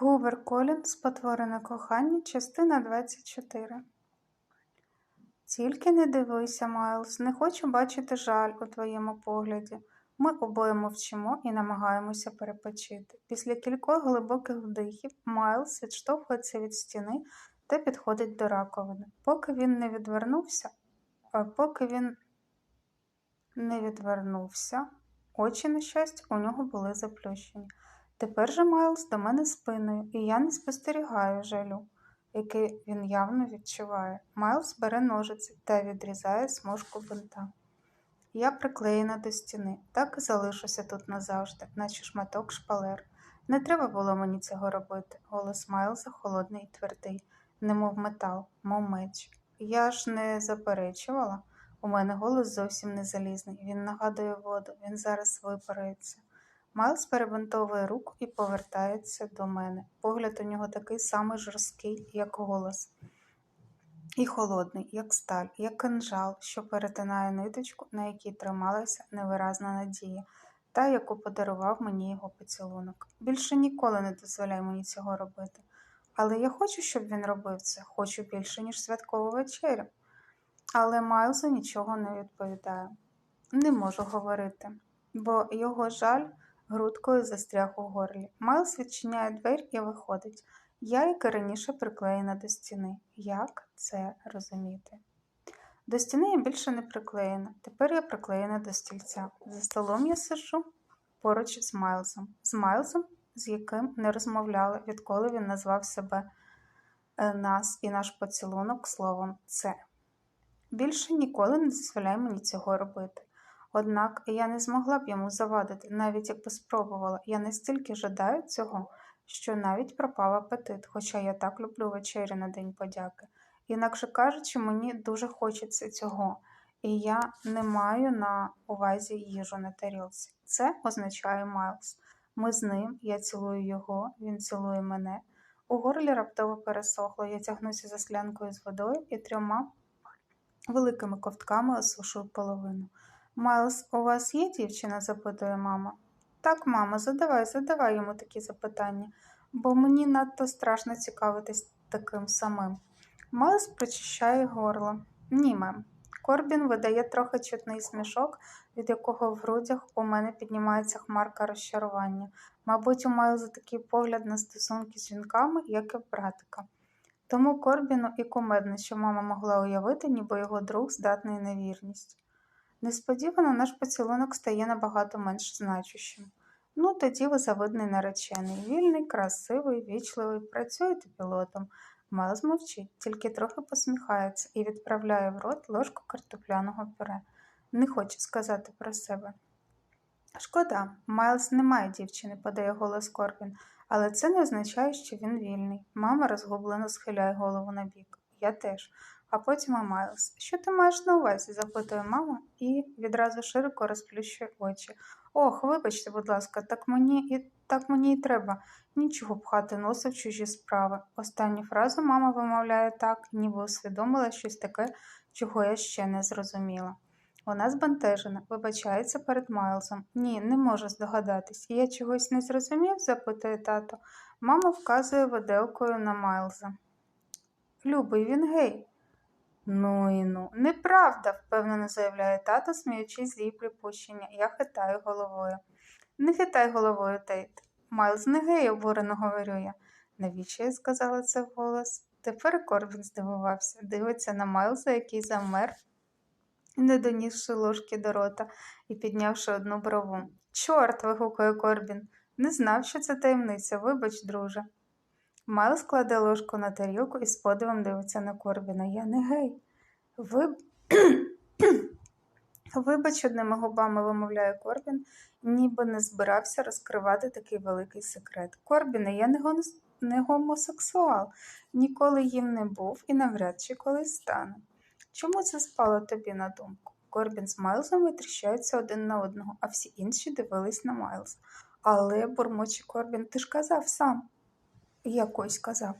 Гувер Колін Спотворене кохання, частина 24. Тільки не дивися, Майлз, не хочу бачити жаль у твоєму погляді. Ми обоє мовчимо і намагаємося перепочити. Після кількох глибоких вдихів Майлз відштовхується від стіни та підходить до раковини. Поки він не відвернувся, а поки він не відвернувся, очі, на щастя, у нього були заплющені. Тепер же Майлз до мене спиною, і я не спостерігаю жалю, який він явно відчуває. Майлз бере ножиці та відрізає смужку бинта. Я приклеєна до стіни, так і залишуся тут назавжди, наче шматок шпалер. Не треба було мені цього робити. Голос Майлза холодний і твердий, немов метал, мов меч. Я ж не заперечувала. У мене голос зовсім не залізний. Він нагадує воду, він зараз випарується. Майлз перебинтовує руку і повертається до мене. Погляд у нього такий самий жорсткий, як голос, і холодний, як сталь, як кинжал, що перетинає ниточку, на якій трималася невиразна надія, та, яку подарував мені його поцілунок. Більше ніколи не дозволяй мені цього робити. Але я хочу, щоб він робив це, хочу більше, ніж святкову вечерю. Але Майлзу нічого не відповідає. Не можу говорити, бо його жаль грудкою застряг у горлі. Майлз відчиняє двері і виходить. Я, як і раніше, приклеєна до стіни. Як це розуміти? До стіни я більше не приклеєна. Тепер я приклеєна до стільця. За столом я сиджу поруч з Майлзом. З Майлзом, з яким не розмовляла, відколи він назвав себе е, нас і наш поцілунок словом це. Більше ніколи не дозволяй мені цього робити. Однак я не змогла б йому завадити, навіть якби спробувала. Я настільки жадаю цього, що навіть пропав апетит, хоча я так люблю вечері на День подяки. Інакше кажучи, мені дуже хочеться цього, і я не маю на увазі їжу на тарілці. Це означає Майлз. Ми з ним, я цілую його, він цілує мене. У горлі раптово пересохло, я тягнуся за склянкою з водою і трьома великими ковтками осушую половину. Майлз, у вас є дівчина? запитує мама. Так, мама, задавай, задавай йому такі запитання, бо мені надто страшно цікавитись таким самим. Майлз прочищає горло. Ні, мем. Корбін видає трохи чутний смішок, від якого в грудях у мене піднімається хмарка розчарування. Мабуть, у Майлза такий погляд на стосунки з жінками, як і в братика. Тому Корбіну і кумедно, що мама могла уявити, ніби його друг здатний на вірність. Несподівано наш поцілунок стає набагато менш значущим. Ну, тоді ви завидний наречений, вільний, красивий, вічливий, працюєте пілотом. Майлз мовчить, тільки трохи посміхається і відправляє в рот ложку картопляного пюре. Не хоче сказати про себе. Шкода, Майлз не має дівчини, подає голос Корбін, але це не означає, що він вільний. Мама розгублено схиляє голову на бік. Я теж. А потім і Майлз. Що ти маєш на увазі? запитує мама і відразу широко розплющує очі. Ох, вибачте, будь ласка, так мені і так мені і треба. Нічого пхати носа в чужі справи. Останню фразу мама вимовляє так, ніби усвідомила щось таке, чого я ще не зрозуміла. Вона збентежена, вибачається перед Майлзом. Ні, не можу здогадатись. Я чогось не зрозумів? запитує тато. Мама вказує виделкою на Майлза. Любий, він гей. Ну і ну, неправда, впевнено заявляє тато, сміючись з її припущення. Я хитаю головою. Не хитай головою, Тейт. Майлз не гей, обурено говорю я. Навіщо я сказала це вголос? Тепер Корбін здивувався, дивиться на Майлза, який замер, не донісши ложки до рота і піднявши одну брову. Чорт. вигукує Корбін. Не знав, що це таємниця. Вибач, друже. Майлз кладе ложку на тарілку і з подивом дивиться на Корбіна. Я не гей. Ви... Вибач, одними губами вимовляє Корбін, ніби не збирався розкривати такий великий секрет. Корбіне, я не, гон... не гомосексуал, ніколи їм не був і навряд чи колись стане. Чому це спало тобі на думку? Корбін з Майлзом витріщаються один на одного, а всі інші дивились на Майлз. Але, бурмоче Корбін, ти ж казав сам. Якось казав.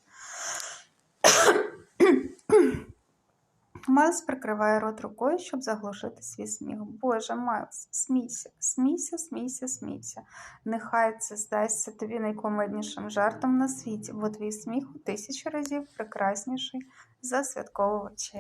Майлз прикриває рот рукою, щоб заглушити свій сміх. Боже, Майлз, смійся, смійся, смійся, смійся. Нехай це здасться тобі найкомеднішим жартом на світі, бо твій сміх у тисячу разів прекрасніший за святкову вечерю.